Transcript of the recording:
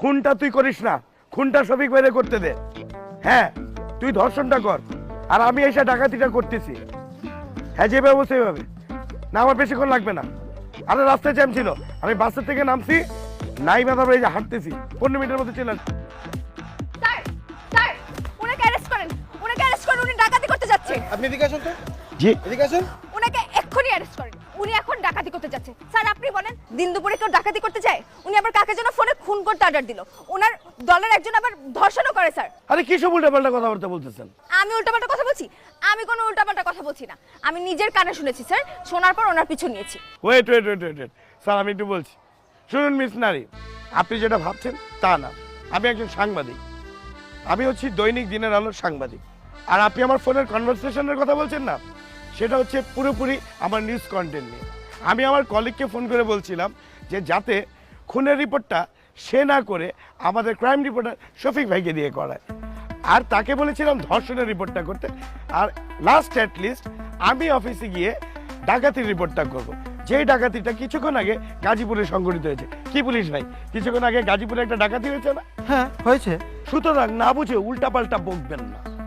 খুনটা তুই করিস না। খুনটা শফিক বাইরে করতে দে। হ্যাঁ তুই ধর্ষণটা কর। আর আমি এসে ডাকাতিটা করতেছি। হ্যাঁ যেভাবে বসে এইভাবে না আমার বেশিক্ষণ লাগবে না। আরে রাস্তায় জ্যাম ছিল। আমি বাসের থেকে নামছি। নাই তারপরে এই যে হাঁটতেছি। পনেরো মিনিটের মধ্যে চলে আসছি। স্যার স্যার ওনাকে অ্যারেস্ট করেন। ওনাকে অ্যারেস্ট করেন উনি ডাকাতি করতে যাচ্ছে। আপনি এদিকে আসুন তো। জি। এদিকে আসুন। ওনাকে এক্ষুনি অ্যারেস্ট করেন। ডাকাতি করতে যাচ্ছে। স্যার আপনি বলেন দিন দুপুরে কেউ ডাকাতি করতে যায় উনি আবার কাকে যেন ফোনে খুন করতে অর্ডার দিল। ওনার দলের একজন আবার ধর্ষণও করে স্যার। আরে কি সব উল্টাপাল্টা কথাবার্তা বলতেছেন? আমি উল্টাপাল্টা কথা বলছি? আমি কোনো উল্টাপাল্টা কথা বলছি না। আমি নিজের কানে শুনেছি স্যার। শোনার পর ওনার পিছু নিয়েছি। Wait wait wait wait wait sir আমি একটু বলছি। শুনুন মিস নারী আপনি যেটা ভাবছেন তা না। আমি একজন সাংবাদিক। আমি হচ্ছি দৈনিক দিনের আলোর সাংবাদিক। আর আপনি আমার ফোনের কনভারসেশনের কথা বলছেন না? সেটা হচ্ছে পুরোপুরি আমার নিউজ কন্টেন্ট নিয়ে। আমি আমার কলিগকে ফোন করে বলছিলাম যে যাতে খুনের রিপোর্টটা সে না করে আমাদের ক্রাইম রিপোর্টার শফিক ভাইকে দিয়ে করায়। আর তাকে বলেছিলাম ধর্ষণের রিপোর্টটা করতে। আর লাস্ট অ্যাট লিস্ট আমি অফিসে গিয়ে ডাকাতির রিপোর্টটা করব। যেই ডাকাতিটা কিছুক্ষণ আগে গাজীপুরে সংঘটিত হয়েছে। কি পুলিশ ভাই? কিছুক্ষণ আগে গাজীপুরে একটা ডাকাতি হয়েছে না? হ্যাঁ হয়েছে। সুতরাং না বুঝে উল্টাপাল্টা বকবেন না।